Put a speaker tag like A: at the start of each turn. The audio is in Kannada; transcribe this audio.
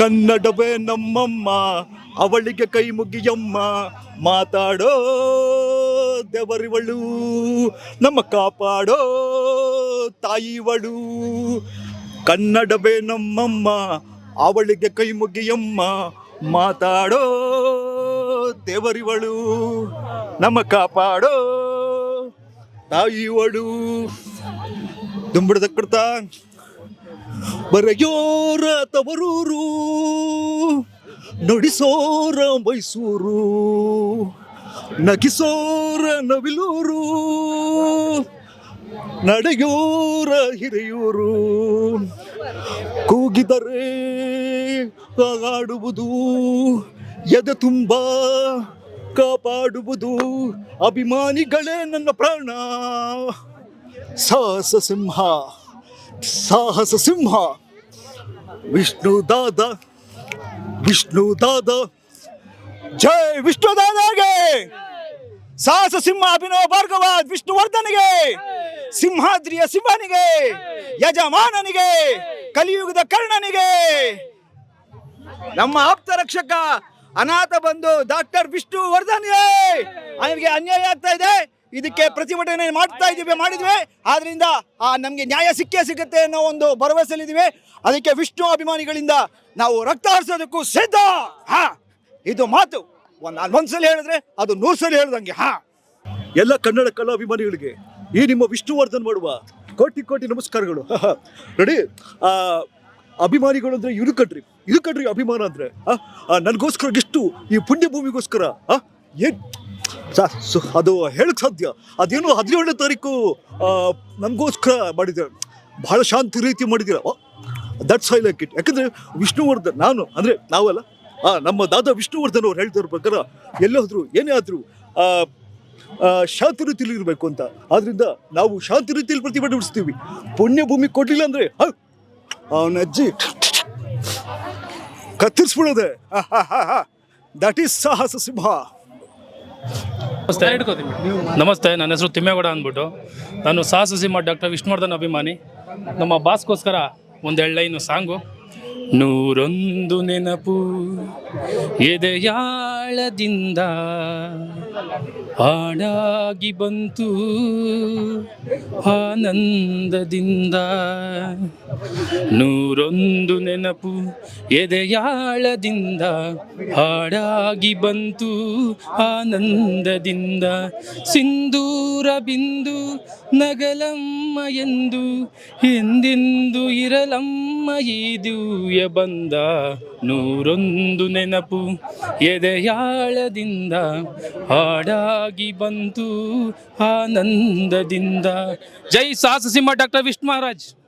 A: ಕನ್ನಡವೇ ನಮ್ಮಮ್ಮ, ಅವಳಿಗೆ ಕೈ ಮುಗಿಯಮ್ಮ. ಮಾತಾಡೋ ದೇವರಿವಳು, ನಮ್ಮ ಕಾಪಾಡೋ ತಾಯಿವಳು. ಕನ್ನಡವೇ ನಮ್ಮಮ್ಮ, ಅವಳಿಗೆ ಕೈ ಮುಗಿಯಮ್ಮ. ಮಾತಾಡೋ ದೇವರಿವಳು, ನಮ್ಮ ಕಾಪಾಡೋ ತಾಯಿವಳು. ದುಂಬಿಡದ ಬರೆಯೋರ ತವರೂರು ನಡಿಸೋರ ಮೈಸೂರು, ನಗಿಸೋರ ನವಿಲೂರು, ನಡೆಯೋರ ಹಿರಿಯೂರು. ಕೂಗಿದರೆ ಆಡುವುದು ಎದೆ ತುಂಬ ಕಾಪಾಡುವುದು, ಅಭಿಮಾನಿಗಳೇ ನನ್ನ ಪ್ರಾಣ. ಸಾಹಸ ಸಿಂಹ. ಸಾಹಸ ಸಿಂಹ. ವಿಷ್ಣು ದಾದ ವಿಷ್ಣು ದಾದ. ಜೈ ವಿಷ್ಣು ದಾದಾಗೆ. ಸಾಹಸ ಸಿಂಹ ಅಭಿನವ ಭಾರ್ಗವ ವಿಷ್ಣುವರ್ಧನಿಗೆ ಸಿಂಹಾದ್ರಿಯ ಸಿಂಹನಿಗೆ. ಯಜಮಾನನಿಗೆ. ಕಲಿಯುಗದ ಕರ್ಣನಿಗೆ. ನಮ್ಮ ಆಪ್ತ ರಕ್ಷಕ ಅನಾಥ ಬಂಧು ಡಾಕ್ಟರ್ ವಿಷ್ಣು ವರ್ಧನ್ಗೆ ಅವನಿಗೆ ಅನ್ಯಾಯ ಆಗ್ತಾ ಇದೆ. ಇದಕ್ಕೆ ಪ್ರತಿಭಟನೆ ಮಾಡ್ತಾ ಇದೀವಿ ಮಾಡಿದ್ವಿ. ಆದ್ರಿಂದ ನಮ್ಗೆ ನ್ಯಾಯ ಸಿಕ್ಕೇ ಸಿಗುತ್ತೆ ಅನ್ನೋ ಒಂದು ಭರವಸೆಯಲ್ಲಿದ್ದೀವಿ. ಅದಕ್ಕೆ ವಿಷ್ಣು ಅಭಿಮಾನಿಗಳಿಂದ ನಾವು ರಕ್ತ ಹರಿಸೋದಕ್ಕೂ ಸಿದ್ಧ. ಹಾ ಇದು ಮಾತು. ಒಂದ್ ಒಂದ್ಸಲಿ ಹೇಳಿದ್ರೆ ಅದು ನೂರು ಸಲ ಹೇಳ್ದಂಗೆ. ಹಾ. ಎಲ್ಲ ಕನ್ನಡ ಕಲಾಭಿಮಾನಿಗಳಿಗೆ ಈ ನಿಮ್ಮ ವಿಷ್ಣುವರ್ಧನ್ ಮಾಡುವ ಕೋಟಿ ಕೋಟಿ ನಮಸ್ಕಾರಗಳು. ನೋಡಿ ಅಭಿಮಾನಿಗಳು ಅಂದ್ರೆ ಇದು ಕಟ್ರಿ ಇದು ಕಟ್ರಿ ಅಭಿಮಾನ ಅಂದ್ರೆ ನನಗೋಸ್ಕರ ಎಷ್ಟು ಈ ಪುಣ್ಯ ಭೂಮಿಗೋಸ್ಕರ ಆ, ಏನ್ ಸಾ- ಸು- ಅದು ಹೇಳಕ್ಕೆ ಸಾಧ್ಯ. ಅದೇನು ಹದಿನೇಳನೇ ತಾರೀಕು ನಮಗೋಸ್ಕರ ಮಾಡಿದ್ದಾರೆ ಬಹಳ ಶಾಂತಿ ರೀತಿ ಮಾಡಿದ್ದೀರ. ದಟ್ಸ್ ಐ ಲೈಕ್ ಇಟ್ ಯಾಕಂದ್ರೆ ವಿಷ್ಣುವರ್ಧನ್, ನಾನು, ಅಂದ್ರೆ ನಾವಲ್ಲ ನಮ್ಮ ದಾದಾ ವಿಷ್ಣುವರ್ಧನ್ ಅವ್ರು ಹೇಳ್ತಿರೋ ಪ್ರಕಾರ ಎಲ್ಲೇ ಹೋದ್ರು ಏನೇ ಆದರೂ ಶಾಂತಿ ರೀತಿಯಲ್ಲಿ ಇರಬೇಕು ಅಂತ. ಆದ್ರಿಂದ ನಾವು ಶಾಂತಿ ರೀತಿಯಲ್ಲಿ ಪುಣ್ಯ ಭೂಮಿ ಕೊಡ್ಲಿಲ್ಲ ಅಂದ್ರೆ ಅವನ ಅಜ್ಜಿ ಕತ್ತರಿಸ್ಬಿಡೋದೆ. ದಟ್ ಈಸ್ ಸಾಹಸ ಸಿಂಹ.
B: ನಮಸ್ತೆ. ನಮಸ್ತೆ ನನ್ನ ಹೆಸರು ತಿಮ್ಮೇಗೌಡ ಅಂದ್ಬಿಟ್ಟು. ನಾನು ಸಾಹಸ ಸಿಂಹ ಡಾಕ್ಟರ್ ವಿಷ್ಣುವರ್ಧನ್ ಅಭಿಮಾನಿ. ನಮ್ಮ ಬಾಸ್ಗೋಸ್ಕರ ಒಂದೆರಡು ಲೈನು ಸಾಂಗು. ನೂರೊಂದು ನೆನಪು ಎದೆಯಾಳದಿಂದ ಹಾಡಾಗಿ ಬಂತು ಆನಂದದಿಂದ. ನೂರೊಂದು ನೆನಪು ಎದೆಯಾಳದಿಂದ ಹಾಡಾಗಿ ಬಂತು ಆನಂದದಿಂದ. ಸಿಂಧೂರ ಬಿಂದು ನಗಲಮ್ಮ ಎಂದು ಎಂದೆಂದು ಇರಲಮ್ಮ ಈ ದಿವ್ಯ ಬಂದ ನೂರೊಂದು ನೆನಪು ಎದೆಯಾಳದಿಂದ ಹಾಡಾಗಿ ಬಂತು ಆನಂದದಿಂದ. ಜೈ ಸಾಹಸ ಸಿಂಹ ಡಾಕ್ಟರ್ ವಿಷ್ಣು ಮಹಾರಾಜ್.